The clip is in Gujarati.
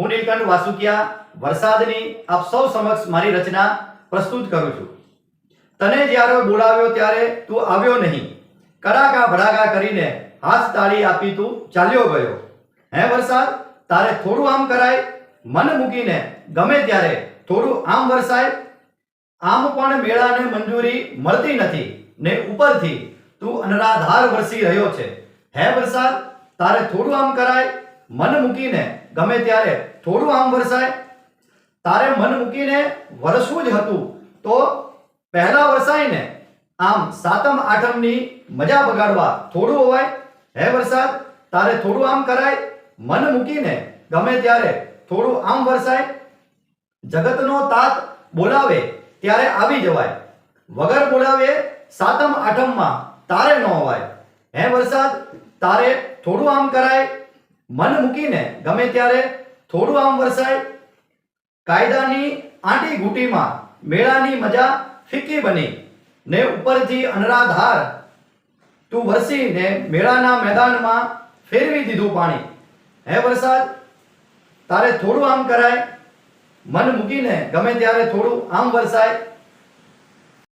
હું નીલકંઠ વાસુકિયા, વરસાદની આપ સૌ સમક્ષ મારી રચના પ્રસ્તુત કરું છું. તને જ્યારે બોલાવ્યો ત્યારે તું આવ્યો નહીં. કડાકા ભડાકા કરીને હાથ તાળી આપી તું ચાલ્યો ગયો. હે વરસાદ, તારે થોડું આમ કરાય? મન મૂકીને ગમે ત્યારે થોડું આમ વરસાય? આમ પણ મેળાને મંજૂરી મળતી નથી ને ઉપરથી તું અનરાધાર વરસી રહ્યો છે. હે વરસાદ, તારે થોડું આમ કરાય? મન મૂકીને ગમે ત્યારે થોડું આમ વરસાય, તારે મન મૂકીને વરસવું જ હતું, તો પહેલા વરસાય ને આમ સાતમ, આઠમની મજા બગાડવા થોડું હોવાય. હે વરસાદ, તારે થોડું આમ કરાય, મન મૂકીને ગમે ત્યારે થોડું આમ વરસાય. જગતનો તાત બોલાવે ત્યારે આવી જવાય. વગર બોલાવે સાતમ, આઠમમાં તારે ન હોવાય. હે વરસાદ, તારે થોડું આમ કરાય મન મૂકીને ગમે ત્યારે થોડું આમ વરસાય, કાયદાની આંટી ઘૂંટીમાં મેળાની મજા ફીકી બની. ને ઉપરથી અનરાધાર, તું વરસીને મેળાના મેદાનમાં ફેરવી દીધું પાણી. હે વરસાદ, તારે થોડું આમ કરાય. મન મૂકીને ગમે ત્યારે થોડું આમ વરસાય.